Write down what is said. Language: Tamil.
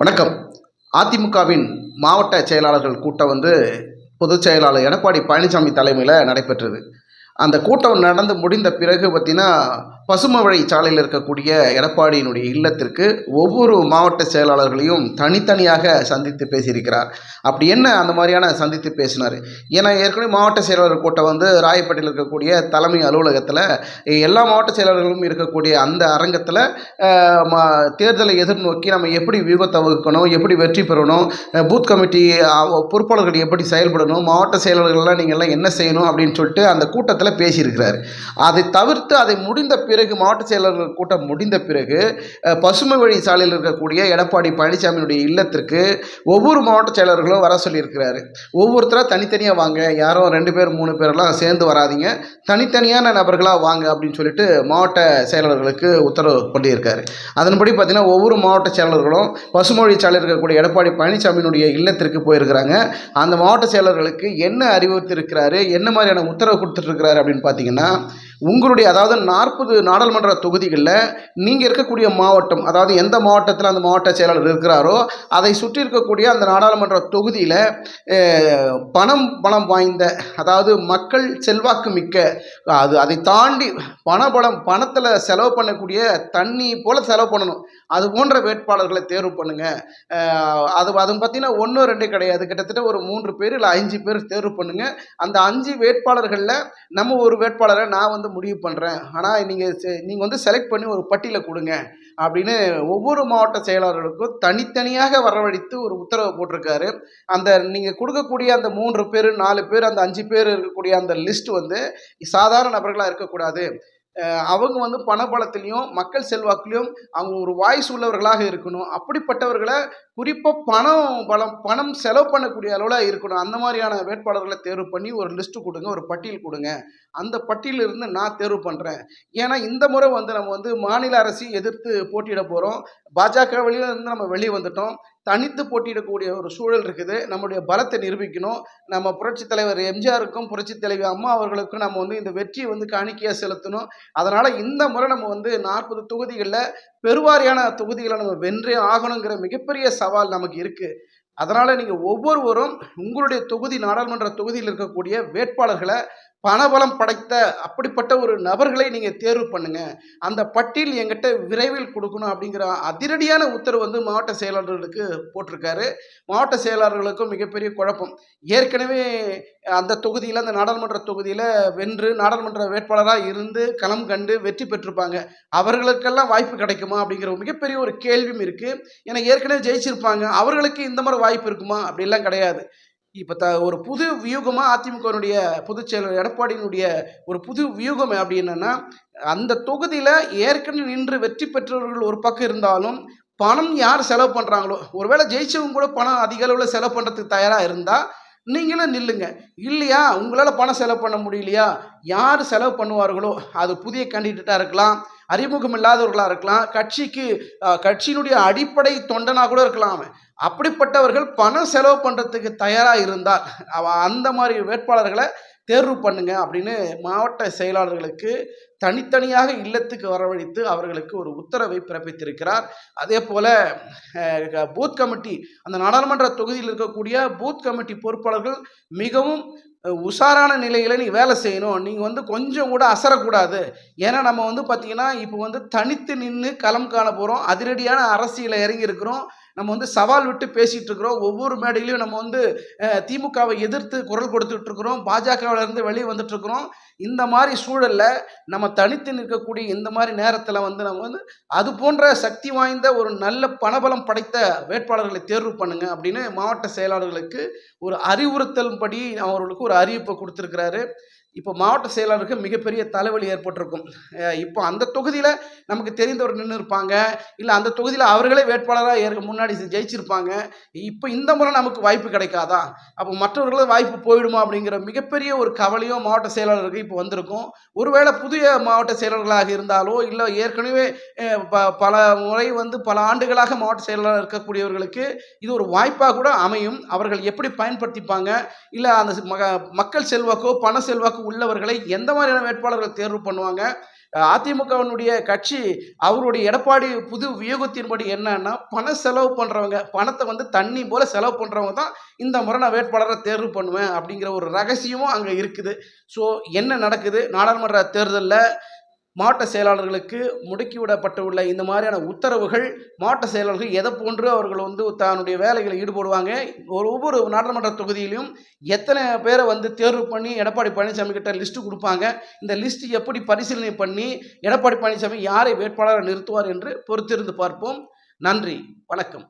வணக்கம். அதிமுகவின் மாவட்ட செயலாளர்கள் கூட்டம் வந்து பொதுச் செயலாளர் எடப்பாடி பழனிசாமி தலைமையில் நடைபெற்றது. அந்த கூட்டம் நடந்து முடிந்த பிறகு பார்த்திங்கன்னா பசுமவழி சாலையில் இருக்கக்கூடிய எடப்பாடியினுடைய இல்லத்திற்கு ஒவ்வொரு மாவட்ட செயலாளர்களையும் தனித்தனியாக சந்தித்து பேசியிருக்கிறார். அப்படி என்ன அந்த மாதிரியான சந்தித்து பேசினார்? ஏன்னா ஏற்கனவே மாவட்ட செயலாளர் கூட்டம் வந்து ராயப்பேட்டையில் இருக்கக்கூடிய தலைமை அலுவலகத்தில் எல்லா மாவட்ட செயலாளர்களும் இருக்கக்கூடிய அந்த அரங்கத்தில் தேர்தலை எதிர்நோக்கி நம்ம எப்படி வியூகத்தை வகுக்கணும் எப்படி வெற்றி பெறணும் பூத் கமிட்டி பொறுப்பாளர்கள் எப்படி செயல்படணும் மாவட்ட செயலாளர்கள்லாம் நீங்கள் எல்லாம் என்ன செய்யணும் அப்படின்னு சொல்லிட்டு அந்த கூட்டத்தில் பேசியிருக்கிறார். அதை தவிர்த்து அதை முடிந்த பிறகு மாவட்ட செயலாளர்கள் கூட்டம் முடிந்த பிறகு பசுமை வழி சாலையில் இருக்கக்கூடிய எடப்பாடி பழனிசாமியினுடைய இல்லத்திற்கு ஒவ்வொரு மாவட்ட செயலாளர்களும் வர சொல்லியிருக்கிறாரு. ஒவ்வொருத்தராக தனித்தனியாக வாங்க யாரோ ரெண்டு பேர் மூணு பேரெல்லாம் சேர்ந்து வராதீங்க. தனித்தனியான நபர்களாக வாங்க அப்படின்னு சொல்லிட்டு மாவட்ட செயலாளர்களுக்கு உத்தரவு பண்ணியிருக்காரு அதன்படி பார்த்தீங்கன்னா ஒவ்வொரு மாவட்ட செயலாளர்களும் பசுமொழி சாலையில் இருக்கக்கூடிய எடப்பாடி பழனிசாமியினுடைய இல்லத்திற்கு போயிருக்கிறாங்க. அந்த மாவட்ட செயலர்களுக்கு என்ன அறிவுறுத்திருக்கிறாரு என்ன மாதிரியான உத்தரவு கொடுத்துட்ருக்கிறாரு அப்படின்னு பார்த்தீங்கன்னா உங்களுடைய அதாவது நாற்பது நாடாளுமன்ற தொகுதிகளில் நீங்கள் இருக்கக்கூடிய மாவட்டம் அதாவது எந்த மாவட்டத்தில் அந்த மாவட்ட செயலாளர் இருக்கிறாரோ அதை சுற்றி இருக்கக்கூடிய அந்த நாடாளுமன்ற தொகுதியில் பணம் பணம் பலம் வாய்ந்த அதாவது மக்கள் செல்வாக்கு மிக்க அது அதை தாண்டி பணபலம் பணத்தில் செலவு பண்ணக்கூடிய தண்ணி போல் செலவு பண்ணணும். அது போன்ற வேட்பாளர்களை தேர்வு பண்ணுங்க. அது அது பார்த்தீங்கன்னா ஒன்று ரெண்டு கிடையாது. கிட்டத்தட்ட ஒரு மூன்று பேர் இல்லை அஞ்சு பேர் தேர்வு பண்ணுங்க. அந்த அஞ்சு வேட்பாளர்களில் நம்ம ஒரு வேட்பாளரை நான் வந்து முடிவு பண்ணுறேன் ஆனால் நீங்கள் நீங்கள் வந்து செலக்ட் பண்ணி ஒரு பட்டியலை கொடுங்க அப்படின்னு ஒவ்வொரு மாவட்ட செயலாளர்களுக்கும் தனித்தனியாக வரவழைத்து ஒரு உத்தரவு போட்டிருக்காரு. அந்த நீங்கள் கொடுக்கக்கூடிய அந்த மூன்று பேர் நாலு பேர் அந்த அஞ்சு பேர் இருக்கக்கூடிய அந்த லிஸ்ட் வந்து சாதாரண நபர்களாக இருக்கக்கூடாது. அவங்க வந்து பணபலத்திலையும் மக்கள் செல்வாக்குலையும் அவங்க ஒரு வாய்ஸ் உள்ளவர்களாக இருக்கணும். அப்படிப்பட்டவர்களை குறிப்பாக பணம் பலம் பணம் செலவு பண்ணக்கூடிய அளவில் இருக்கணும். அந்த மாதிரியான வேட்பாளர்களை தேர்வு பண்ணி ஒரு லிஸ்ட்டு கொடுங்க ஒரு பட்டியல் கொடுங்க. அந்த பட்டியலில் இருந்து நான் தேர்வு பண்ணுறேன் ஏன்னா இந்த முறை வந்து நம்ம வந்து மாநில அரசையும் எதிர்த்து போட்டியிட போகிறோம் பாஜக வெளியில இருந்து நம்ம வெளியே வந்துட்டோம். தனித்து போட்டியிடக்கூடிய ஒரு சூழல் இருக்குது. நம்முடைய பலத்தை நிரூபிக்கணும். நம்ம புரட்சி தலைவர் எம்ஜிஆருக்கும் புரட்சித் தலைவி அம்மா அவர்களுக்கும் நம்ம வந்து இந்த வெற்றியை வந்து காணிக்கையாக செலுத்தணும். அதனால் இந்த முறை நம்ம வந்து நாற்பது தொகுதிகளில் பெருவாரியான தொகுதிகளை நம்ம வென்றே ஆகணுங்கிற மிகப்பெரிய சவால் நமக்கு இருக்குது அதனால் நீங்கள் ஒவ்வொருவரும் உங்களுடைய தொகுதி நாடாளுமன்ற தொகுதியில் இருக்கக்கூடிய வேட்பாளர்களை பணபலம் படைத்த அப்படிப்பட்ட ஒரு நபர்களை நீங்கள் தேர்வு பண்ணுங்க. அந்த பட்டியல் எங்கிட்ட விரைவில் கொடுக்கணும் அப்படிங்கிற அதிரடியான உத்தரவு வந்து மாவட்ட செயலாளர்களுக்கு போட்டிருக்காரு. மாவட்ட செயலாளர்களுக்கும் மிகப்பெரிய குழப்பம். ஏற்கனவே அந்த தொகுதியில் அந்த நாடாளுமன்ற தொகுதியில் வென்று நாடாளுமன்ற வேட்பாளராக இருந்து களம் கண்டு வெற்றி பெற்றிருப்பாங்க. அவர்களுக்கெல்லாம் வாய்ப்பு கிடைக்குமா அப்படிங்கிற மிகப்பெரிய ஒரு கேள்வியும் இருக்குது ஏன்னா ஏற்கனவே ஜெயிச்சிருப்பாங்க. அவர்களுக்கு இந்த மாதிரி வாய்ப்பு இருக்குமா? அப்படிலாம் கிடையாது. இப்போ த ஒரு புது வியூகமாக அதிமுகவினுடைய பொதுச் செயலர் எடப்பாடியினுடைய ஒரு புது வியூகம் அப்படி என்னன்னா அந்த தொகுதியில் ஏற்கனவே நின்று வெற்றி பெற்றவர்கள் ஒரு பக்கம் இருந்தாலும் பணம் யார் செலவு பண்ணுறாங்களோ ஒருவேளை ஜெயிச்சவங்க கூட பணம் அதிக அளவில் செலவு பண்ணுறதுக்கு தயாராக இருந்தால் நீங்களும் நில்லுங்க. இல்லையா? உங்களால் பணம் செலவு பண்ண முடியலையா? யார் செலவு பண்ணுவார்களோ அது புதிய கேண்டிடேட்டாக இருக்கலாம் அறிமுகம் இல்லாதவர்களாக இருக்கலாம் கட்சிக்கு கட்சியினுடைய அடிப்படை தொண்டனாக கூட இருக்கலாம் அப்படிப்பட்டவர்கள் பணம் செலவு பண்ணுறதுக்கு தயாராக இருந்தால் அவ அந்த மாதிரி வேட்பாளர்களை தேர்வு பண்ணுங்க அப்படின்னு மாவட்ட செயலாளர்களுக்கு தனித்தனியாக இல்லத்துக்கு வரவழைத்து அவர்களுக்கு ஒரு உத்தரவை பிறப்பித்திருக்கிறார். அதே போல் பூத் கமிட்டி அந்த நாடாளுமன்ற தொகுதியில் இருக்கக்கூடிய பூத் கமிட்டி பொறுப்பாளர்கள் மிகவும் உஷாரான நிலையில் நீ வேலை செய்யணும் நீங்கள் வந்து கொஞ்சம் கூட அசரக்கூடாது. ஏன்னா நம்ம வந்து பார்த்திங்கன்னா இப்போ வந்து தனித்து நின்று களம் காண போகிறோம் அதிரடியான அரசியலை இறங்கி இருக்கிறோம் நம்ம வந்து சவால் விட்டு பேசிகிட்டு இருக்கிறோம் ஒவ்வொரு மேடையிலையும் நம்ம வந்து திமுகவை எதிர்த்து குரல் கொடுத்துட்டு இருக்கிறோம் பாஜகவுல இருந்து வெளியே வந்துட்டு இருக்கிறோம் இந்த மாதிரி சூழல்ல நம்ம தனித்து நிற்கக்கூடிய இந்த மாதிரி நேரத்தில் வந்து நம்ம வந்து அது போன்ற சக்தி வாய்ந்த ஒரு நல்ல பணபலம் படைத்த வேட்பாளர்களை தேர்வு பண்ணுங்க அப்படின்னு மாவட்ட செயலாளர்களுக்கு ஒரு அறிவுறுத்தல் படி அவர்களுக்கு ஒரு அறிவிப்பை கொடுத்துருக்கிறாரு. இப்போ மாவட்ட செயலாளருக்கு மிகப்பெரிய தலைவலி ஏற்பட்டிருக்கும். இப்போ அந்த தொகுதியில் நமக்கு தெரிந்தவர் நின்று இருப்பாங்க. இல்லை அந்த தொகுதியில் அவர்களே வேட்பாளராக ஏற்க முன்னாடி ஜெயிச்சிருப்பாங்க. இப்போ இந்த முறை நமக்கு வாய்ப்பு கிடைக்காதா? அப்போ மற்றவர்களும் வாய்ப்பு போயிடுமா அப்படிங்கிற மிகப்பெரிய ஒரு கவலையும் மாவட்ட செயலாளருக்கு இப்போ வந்திருக்கும். ஒருவேளை புதிய மாவட்ட செயலாளர்களாக இருந்தாலோ இல்லை ஏற்கனவே ப- பல முறை வந்து பல ஆண்டுகளாக மாவட்ட செயலாளர் இருக்கக்கூடியவர்களுக்கு இது ஒரு வாய்ப்பாக கூட அமையும். அவர்கள் எப்படி பயன்படுத்திப்பாங்க? இல்லை அந்த மக மக்கள் செல்வாக்கோ பண செல்வாக்கோ செல்வாக்கு உள்ளவர்களை எந்த மாதிரியான வேட்பாளர்கள் தேர்வு பண்ணுவாங்க? அதிமுகவினுடைய கட்சி அவருடைய எடப்பாடி புது வியூகத்தின்படி என்னன்னா பண செலவு பண்ணுறவங்க பணத்தை வந்து தண்ணி போல செலவு பண்ணுறவங்க தான் இந்த முறை நான் வேட்பாளரை தேர்வு பண்ணுவேன் அப்படிங்கிற ஒரு ரகசியமும் அங்கே இருக்குது. ஸோ என்ன நடக்குது? நாடாளுமன்ற தேர்தலில் மாவட்ட செயலாளர்களுக்கு முடுக்கிவிடப்பட்டு உள்ள இந்த மாதிரியான உத்தரவுகள் மாவட்ட செயலாளர்கள் எதை போன்று அவர்கள் வந்து தன்னுடைய வேலைகளில் ஈடுபடுவாங்க? ஒரு ஒவ்வொரு நாடாளுமன்ற தொகுதியிலையும் எத்தனை பேரை வந்து தேர்வு பண்ணி எடப்பாடி பழனிசாமி கிட்ட லிஸ்ட்டு கொடுப்பாங்க? இந்த லிஸ்ட் எப்படி பரிசீலனை பண்ணி எடப்பாடி பழனிசாமி யாரை வேட்பாளரை நிறுத்துவார் என்று பொறுத்திருந்து பார்ப்போம். நன்றி வணக்கம்.